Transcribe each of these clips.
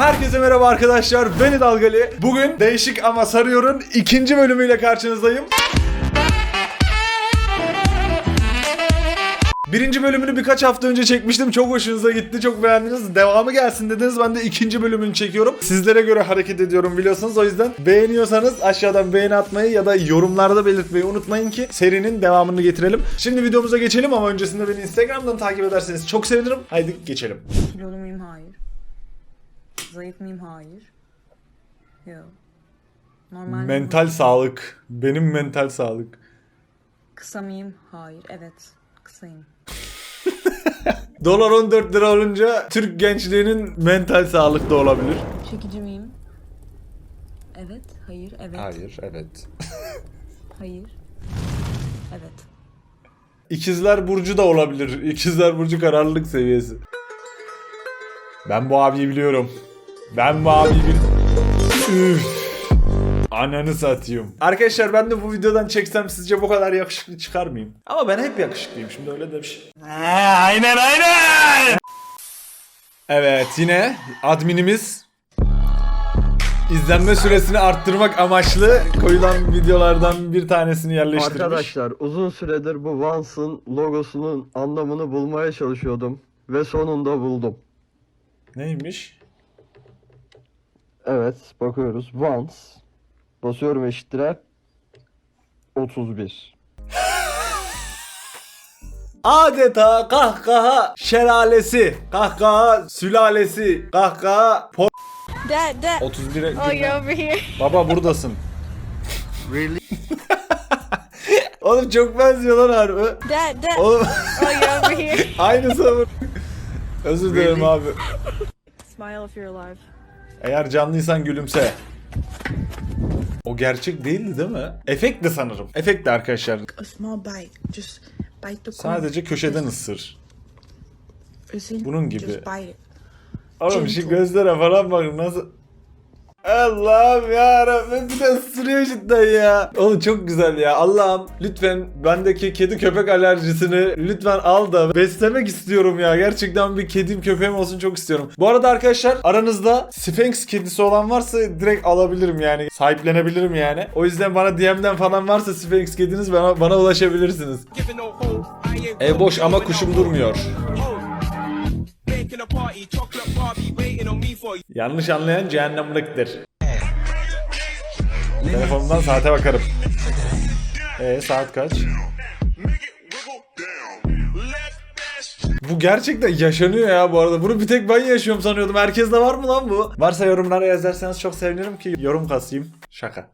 Herkese merhaba arkadaşlar. Ben Dalgali. Bugün değişik ama sarıyorun ikinci bölümüyle karşınızdayım. Birinci bölümünü birkaç hafta önce çekmiştim. Çok hoşunuza gitti. Çok beğendiniz. Devamı gelsin dediniz. Ben de ikinci bölümünü çekiyorum. Sizlere göre hareket ediyorum biliyorsunuz. O yüzden beğeniyorsanız aşağıdan beğeni atmayı ya da yorumlarda belirtmeyi unutmayın ki serinin devamını getirelim. Şimdi videomuza geçelim ama öncesinde beni Instagram'dan takip ederseniz çok sevinirim. Haydi geçelim. Kilolu? Hayır. Zayıf mıyım? Hayır. Yok. Normal miyim? Mental sağlık. Benim mental sağlık. Kısa mıyım? Hayır. Evet. Kısayım. Dolar 14 lira olunca Türk gençliğinin mental sağlık da olabilir. Çekici miyim? Evet. Hayır. Evet. Hayır, evet. Hayır. Evet. İkizler Burcu da olabilir. İkizler Burcu kararlılık seviyesi. Ben bu abiyi biliyorum. Ben bu abiyi bil... Üf. Ananı satayım. Arkadaşlar ben de bu videodan çeksem sizce bu kadar yakışıklı çıkar mıyım? Ama ben hep yakışıklıyım şimdi öyle de bir şey. aynen aynen. Evet yine adminimiz izlenme süresini arttırmak amaçlı koyulan videolardan bir tanesini yerleştirmiş. Arkadaşlar uzun süredir bu Vans'ın logosunun anlamını bulmaya çalışıyordum ve sonunda buldum. Neymiş? Evet bakıyoruz Vans basıyorum eşittire 31. Adeta kahkaha şelalesi, kahkaha sülalesi, kahkaha po... Dad, Dad. 31'e Oh, you're over here. Baba buradasın. Oğlum çok benziyor lan harbi. Dad, Dad. Oğlum Oh, you're over here. aynısı bu. Özür dilerim abi. Smile if you're alive. Eğer canlıysan gülümse. O gerçek değildi değil mi? Efekt de sanırım. Efekt de arkadaşlar. a small bite. Just bite the. Sadece köşeden ısır. Bunun gibi. Oğlum şu gözlere falan bak nasıl... Allah'ım ya Rabbim bir de ısırıyor cidden ya. Oğlum çok güzel ya. Allah'ım lütfen bendeki kedi köpek alerjisini lütfen al da beslemek istiyorum ya. Gerçekten bir kedim köpeğim olsun çok istiyorum. Bu arada arkadaşlar aranızda Sphinx kedisi olan varsa direkt alabilirim yani. Sahiplenebilirim yani. O yüzden bana DM'den falan varsa Sphinx kediniz bana, bana ulaşabilirsiniz. Ev boş ama kuşum durmuyor. Yanlış anlayan cehennem cehennemliktir. Telefonumdan saate bakarım. Ee saat kaç? Bu gerçekten yaşanıyor ya bu arada. Bunu bir tek ben yaşıyorum sanıyordum. Herkeste var mı lan bu? Varsa yorumlara yazarsanız çok sevinirim ki yorum kasayım. Şaka.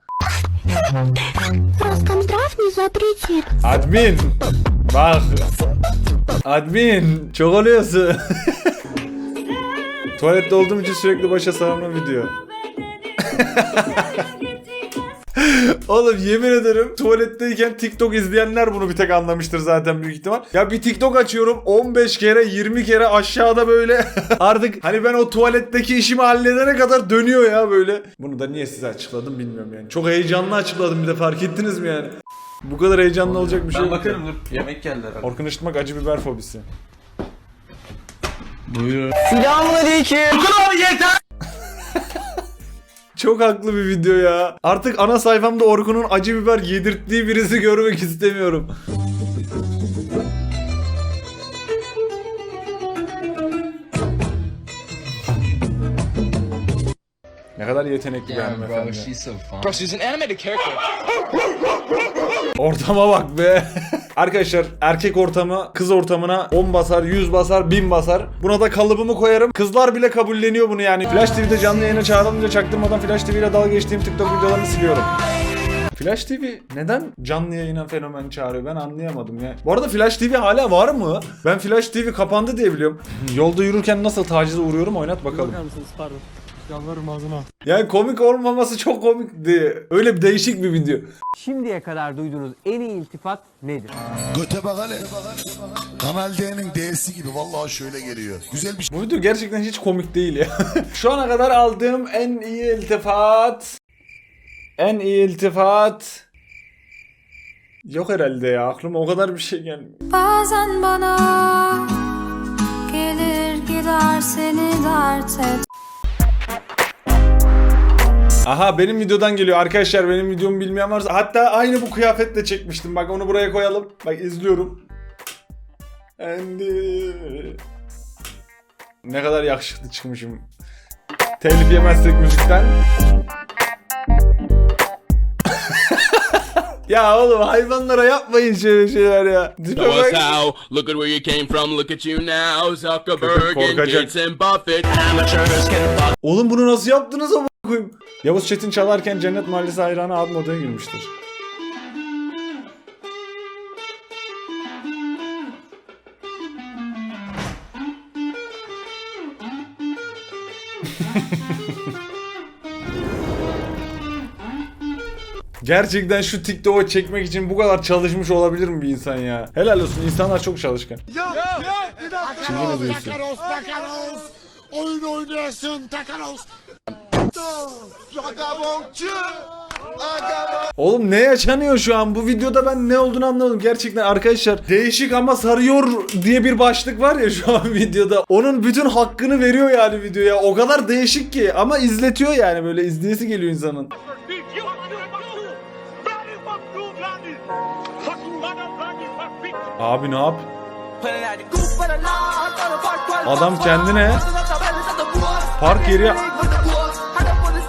Admin. Bak. Admin. Çok oluyorsun. Tuvalette olduğum için sürekli başa sarılma video. Oğlum yemin ederim tuvaletteyken TikTok izleyenler bunu bir tek anlamıştır zaten büyük ihtimal. Ya bir TikTok açıyorum 15 kere 20 kere aşağıda böyle artık hani ben o tuvaletteki işimi halledene kadar dönüyor ya böyle. Bunu da niye size açıkladım bilmiyorum yani. Çok heyecanlı açıkladım bir de fark ettiniz mi yani? Bu kadar heyecanlı olacak bir şey Ben bakarım dur. Yemek geldi herhalde. Orkun Işıtmak acı biber fobisi. Buyurun. Çok haklı bir video ya. Artık ana sayfamda Orkun'un acı biber yedirttiği birisi görmek istemiyorum. Ne kadar yetenekli bir hanımefendi. so fun. Bro, she's an animated character. Ortama bak be. Arkadaşlar erkek ortamı kız ortamına 10 basar, 100 basar, 1000 basar. Buna da kalıbımı koyarım. Kızlar bile kabulleniyor bunu yani. Flash TV'de canlı yayına çağrılınca çaktırmadan Flash TV ile dalga geçtiğim TikTok videolarını siliyorum. Flash TV neden canlı yayına fenomen çağırıyor ben anlayamadım ya. Bu arada Flash TV hala var mı? Ben Flash TV kapandı diye biliyorum. Yolda yürürken nasıl tacize uğruyorum oynat bakalım. Yani komik olmaması çok komikti. Öyle bir değişik bir video. Şimdiye kadar duyduğunuz en iyi iltifat nedir? Göte bak hele. Kanal D'nin D'si gibi vallahi şöyle geliyor. Güzel bir şey. Bu video gerçekten hiç komik değil ya. Şu ana kadar aldığım en iyi iltifat... En iyi iltifat... Yok herhalde ya. Aklıma o kadar bir şey gelmiyor. Bazen bana gelir gider seni dert et. Aha benim videodan geliyor arkadaşlar benim videomu bilmeyen varsa hatta aynı bu kıyafetle çekmiştim bak onu buraya koyalım bak izliyorum Andy. ne kadar yakışıklı çıkmışım telif yemezsek müzikten ya oğlum hayvanlara yapmayın şöyle şeyler ya Tipe bak. Look at where you came from. Look at you now. Zuckerberg and. Gates and Buffett. Oğlum bunu nasıl yaptınız ama koyayım. Yavuz Çetin çalarken Cennet Mahallesi hayranı ad modaya girmiştir. Gerçekten şu TikTok'u çekmek için bu kadar çalışmış olabilir mi bir insan ya? Helal olsun insanlar çok çalışkan. Şimdi ne diyorsun? Oyun oynuyorsun Takaros. Oğlum ne yaşanıyor şu an? Bu videoda ben ne olduğunu anlamadım. Gerçekten arkadaşlar değişik ama sarıyor diye bir başlık var ya şu an videoda. Onun bütün hakkını veriyor yani videoya. O kadar değişik ki ama izletiyor yani böyle izleyesi geliyor insanın. Abi ne yap? Adam kendine park yeri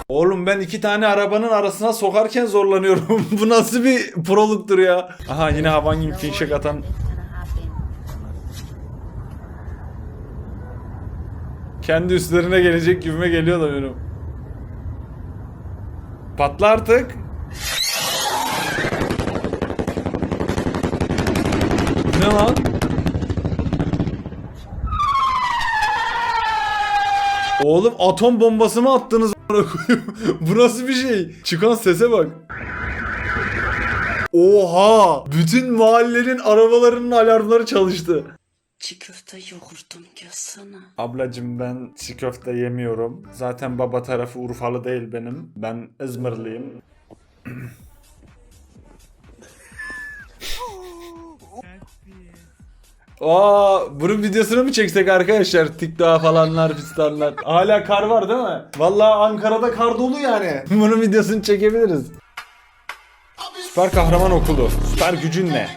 Oğlum ben iki tane arabanın arasına sokarken zorlanıyorum. Bu nasıl bir proluktur ya? Aha yine havan gibi fişek atan. Kendi üstlerine gelecek gibime geliyor da benim. Patla artık. Ne lan? Oğlum atom bombası mı attınız a**ına koyayım? Bu nasıl bir şey? Çıkan sese bak. Oha! Bütün mahallenin arabalarının alarmları çalıştı. Çiğ köfte yoğurdum yazsana. Ablacım ben çiğ köfte yemiyorum. Zaten baba tarafı Urfalı değil benim. Ben İzmirliyim. Aa, bunun videosunu mu çeksek arkadaşlar? TikTok'a falanlar, fistanlar. Hala kar var değil mi? Vallahi Ankara'da kar dolu yani. Bunun videosunu çekebiliriz. Süper kahraman okulu. Süper gücün ne?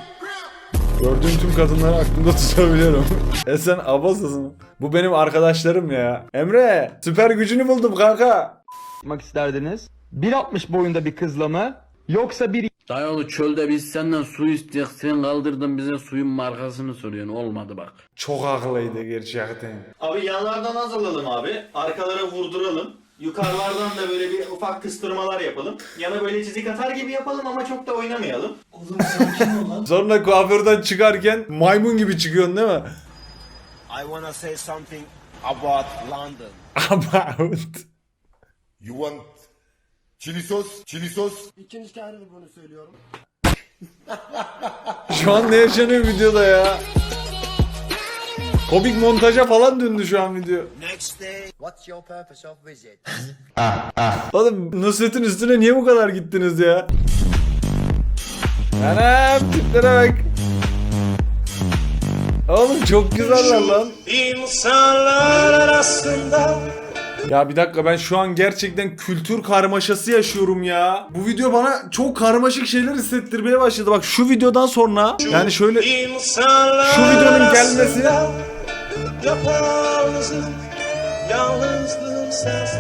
Gördüğüm tüm kadınları aklımda tutabiliyorum. e sen abasısın. Bu benim arkadaşlarım ya. Emre, süper gücünü buldum kanka. Yapmak isterdiniz? 1.60 boyunda bir kızla mı? Yoksa bir Dayıoğlu çölde biz senden su isteyek sen kaldırdın bize suyun markasını soruyorsun olmadı bak. Çok haklıydı gerçekten. Abi yanlardan az alalım abi. Arkalara vurduralım. Yukarılardan da böyle bir ufak kıstırmalar yapalım. Yana böyle çizik atar gibi yapalım ama çok da oynamayalım. Sonra kuaförden çıkarken maymun gibi çıkıyorsun değil mi? I wanna say something about London. About. You want chili sos? Chili sos? Şu an ne yaşanıyor videoda ya? Komik montaja falan döndü şu an video. Next day. What's your purpose of visit? Oğlum Nusret'in üstüne niye bu kadar gittiniz ya? Anam tiplere bak. Oğlum çok güzeller lan. İnsanlar arasında Ya bir dakika ben şu an gerçekten kültür karmaşası yaşıyorum ya. Bu video bana çok karmaşık şeyler hissettirmeye başladı. Bak şu videodan sonra yani şöyle insanlar şu videonun gelmesi Yalnızlık, yalnızlığım sensin.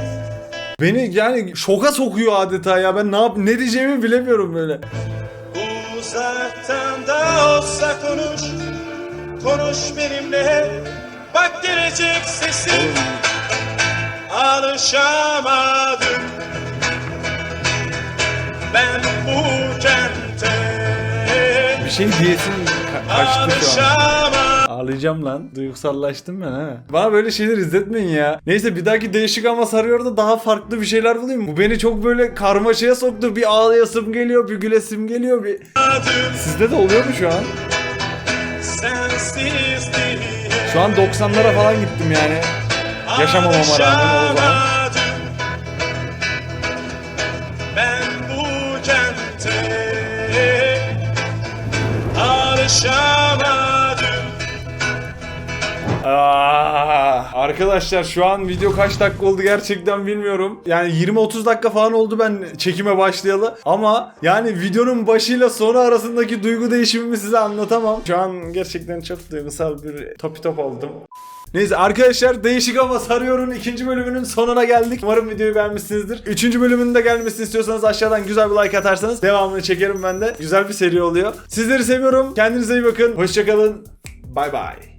beni yani şoka sokuyor adeta ya. Ben ne yap ne diyeceğimi bilemiyorum böyle. Uzaktan da olsa konuş, konuş benimle. Bak gelecek sesin, alışamadım. Ben bu kente Bir şey diyesim ka- kaçtı şu an. Ağlayacağım lan. Duygusallaştım ben ha. Bana böyle şeyler izletmeyin ya. Neyse bir dahaki değişik ama sarıyor da daha farklı bir şeyler bulayım. Bu beni çok böyle karmaşaya soktu. Bir ağlayasım geliyor, bir gülesim geliyor, bir... Sizde de oluyor mu şu an? Şu an 90'lara falan gittim yani. Yaşamamama rağmen o zaman. Ben bu kente alışamadım. Aa, arkadaş arkadaşlar şu an video kaç dakika oldu gerçekten bilmiyorum. Yani 20-30 dakika falan oldu ben çekime başlayalı. Ama yani videonun başıyla sonu arasındaki duygu değişimimi size anlatamam. Şu an gerçekten çok duygusal bir topi top oldum. Neyse arkadaşlar değişik ama sarıyorun ikinci bölümünün sonuna geldik. Umarım videoyu beğenmişsinizdir. Üçüncü bölümünün de gelmesini istiyorsanız aşağıdan güzel bir like atarsanız devamını çekerim ben de. Güzel bir seri oluyor. Sizleri seviyorum. Kendinize iyi bakın. Hoşçakalın. Bay bay.